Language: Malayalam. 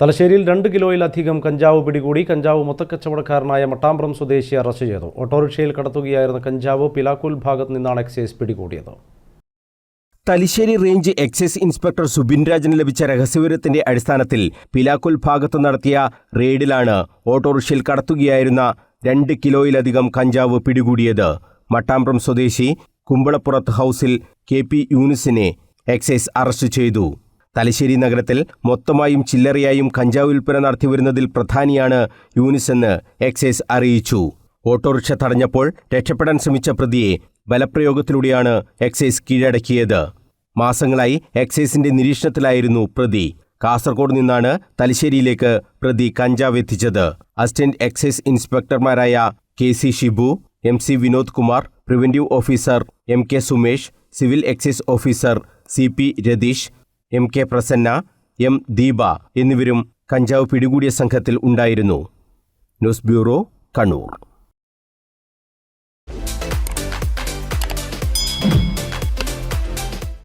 തലശ്ശേരിയിൽ രണ്ട് കിലോയിലധികം കഞ്ചാവ് പിടികൂടി കഞ്ചാവ് മൊത്തക്കച്ചവടക്കാരനായ മട്ടാമ്പ്രം സ്വദേശി അറസ്റ്റ് ചെയ്തു. ഓട്ടോറിക്ഷയിൽ കടത്തുകയായിരുന്ന കഞ്ചാവ് പിലാക്കൂൽ ഭാഗത്ത് നിന്നാണ് എക്സൈസ് പിടികൂടിയത്. Thalassery range excise inspector Subin രാജന് ലഭിച്ച രഹസ്യവിവരത്തിന്റെ അടിസ്ഥാനത്തിൽ പിലാക്കുൽ ഭാഗത്ത് നടത്തിയ റെയ്ഡിലാണ് ഓട്ടോറിക്ഷയിൽ കടത്തുകയായിരുന്ന രണ്ട് കിലോയിലധികം കഞ്ചാവ് പിടികൂടിയത്. മട്ടാമ്പ്രം സ്വദേശി കുമ്പളപ്പുറത്ത് ഹൗസിൽ കെ പി യൂനിസിനെ എക്സൈസ് അറസ്റ്റ് ചെയ്തു. തലശ്ശേരി നഗരത്തിൽ മൊത്തമായും ചില്ലറയായും കഞ്ചാവ് വിൽപ്പന നടത്തിവരുന്നതിൽ പ്രധാനിയാണ് യൂനിസ് എന്ന് എക്സൈസ് അറിയിച്ചു. ഓട്ടോറിക്ഷ തടഞ്ഞപ്പോൾ രക്ഷപ്പെടാൻ ശ്രമിച്ച പ്രതിയെ ബലപ്രയോഗത്തിലൂടെയാണ് എക്സൈസ് കീഴടക്കിയത്. മാസങ്ങളായി എക്സൈസിന്റെ നിരീക്ഷണത്തിലായിരുന്നു പ്രതി. കാസർഗോഡ് നിന്നാണ് തലശ്ശേരിയിലേക്ക് പ്രതി കഞ്ചാവ് എത്തിച്ചത്. Assistant excise ഇൻസ്പെക്ടർമാരായ K C Shibu M C Vinod Kumar preventive officer M K Sumesh civil excise officer C P Ratheesh M K Prasanna M Deepa എന്നിവരും കഞ്ചാവ് പിടികൂടിയ സംഘത്തിൽ ഉണ്ടായിരുന്നു. News bureau Kannur.